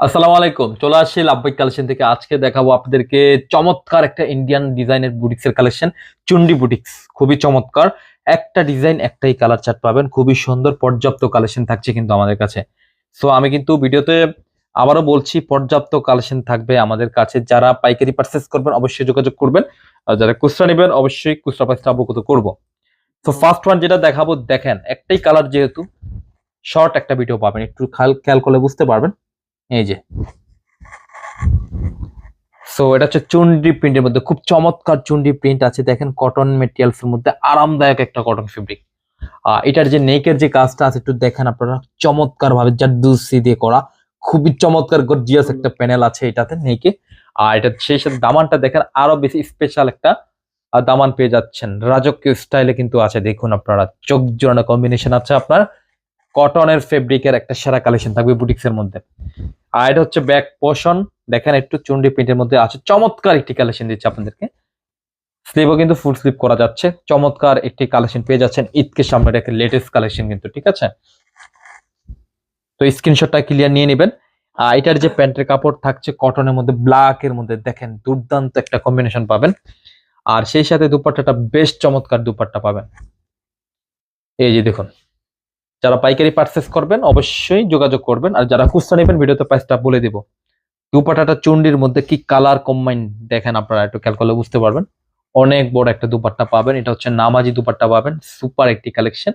আসসালামু আলাইকুম, চলে আসছি লাভবাইক কালেকশন থেকে। আজকে দেখাবো আপনাদেরকে চমৎকার একটা ইন্ডিয়ান ডিজাইনের বুটিক্সের কালেকশন চুন্ডি বুটিক্স খুবই চমৎকার। একটা ডিজাইন একটাই কালার চার্ট পাবেন। খুবই সুন্দর, পর্যাপ্ত কালেকশন থাকছে কিন্তু আমাদের কাছে। সো আমি কিন্তু ভিডিওতে আবারও বলছি, পর্যাপ্ত কালেকশন থাকবে আমাদের কাছে। যারা পাইকারি পারচেস করবেন, অবশ্যই যোগাযোগ করবেন। আর যারা খুচরা নেবেন, অবশ্যই খুচরা প্রাইসটা অবগত করব। তো ফার্স্ট ওয়ান যেটা দেখাবো, দেখেন, একটাই কালার যেহেতু শর্ট একটা ভিডিও পাবেন। একটু খেয়াল করলে বুঝতে পারবেন। এই যে। সো এটা হচ্ছে চুন্ডি প্রিন্টের মধ্যে, খুব চমৎকার চুন্ডি প্রিন্ট আছে। দেখেন কটন মেটেরিয়ালস এর মধ্যে, আরামদায়ক একটা কটন ফেব্রিক এটার যে নেকের যে কাজটা আছে, একটু দেখেন আপনারা চমৎকার ভাবে জারদুসি দিয়ে করা। খুবই চমৎকার গর্জিয়াস একটা প্যানেল আছে এটাতে নেকে আর এটা সেই সাথে দামানটা দেখেন, আরও বেশি স্পেশাল একটা দামান পেয়ে যাচ্ছেন। রাজকীয় স্টাইলে কিন্তু আছে, দেখুন আপনারা। চোখ জোড়ানো কম্বিনেশন আছে আপনার। কটনের ফেব্রিকের একটা সেরা কালেকশন থাকবে বুটিক্স এর মধ্যে। আর এটা হচ্ছে ব্যাক পোর্শন দেখেন একটু চুন্ডি প্রিন্টের মধ্যে আছে। চমৎকার একটি কালেকশন দিচ্ছে আপনাদেরকে। স্লিভও কিন্তু ফুল স্লিভ করা যাচ্ছে। চমৎকার একটি কালেকশন পেয়ে যাচ্ছেন। ঈদকে সামনে রেখে লেটেস্ট কালেকশন কিন্তু, ঠিক আছে? তো স্ক্রিনশটটা ক্লিয়ার নিয়ে নেবেন। আর এটার যে প্যান্টের কাপড় থাকছে কটনের মধ্যে ব্ল্যাক এর মধ্যে দেখেন দুর্দান্ত একটা কম্বিনেশন পাবেন। আর সেই সাথে দুপাট্টাটা বেশ চমৎকার দুপাট্টা পাবেন। এই যে দেখুন। যারা পাইকারি পারচেস করবেন, অবশ্যই যোগাযোগ করবেন। আর যারা খুচরা নেবেন, ভিডিওতে প্রাইসটা বলে দিব। দুপাটাটা চুন্ডির মধ্যে কি কালার কম্বাইন দেখেন আপনারা একটু খেয়াল করলে বুঝতে পারবেন। অনেক বড় একটা দুপাট্টা পাবেন। এটা হচ্ছে নামাজি দুপাট্টা পাবেন। সুপার একটি কালেকশন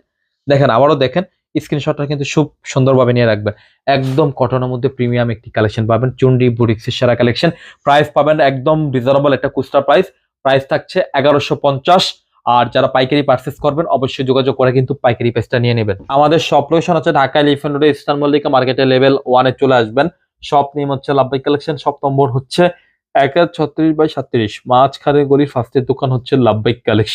দেখেন, আবারও দেখেন স্ক্রিনশটটা কিন্তু খুব সুন্দরভাবে নিয়ে রাখবেন। একদম কটনের মধ্যে প্রিমিয়াম একটি কালেকশন পাবেন। চুন্ডি বুটিক্সের সেরা কালেকশন প্রাইস পাবেন একদম রিজনেবল একটা খুচরা প্রাইস প্রাইস থাকছে এগারোশো পঞ্চাশ। আর যারা পাইকারি পার্সেস করবেন, অবশ্যই যোগাযোগ করে কিন্তু পাইকারি পেজটা নিয়ে নেবেন। আমাদের শপ লোকেশন হচ্ছে Dhaka elephant road eastern Mallika মার্কেটের লেভেল ওয়ানে চলে আসবেন। শপ নেম হচ্ছে লাভবাই কালেকশন শপ নম্বর হচ্ছে এক হাজার ছত্রিশ বাই সাত্রিশ মাঝখানে গলির ফার্স্টের দোকান হচ্ছে লাভবাইক কালেকশন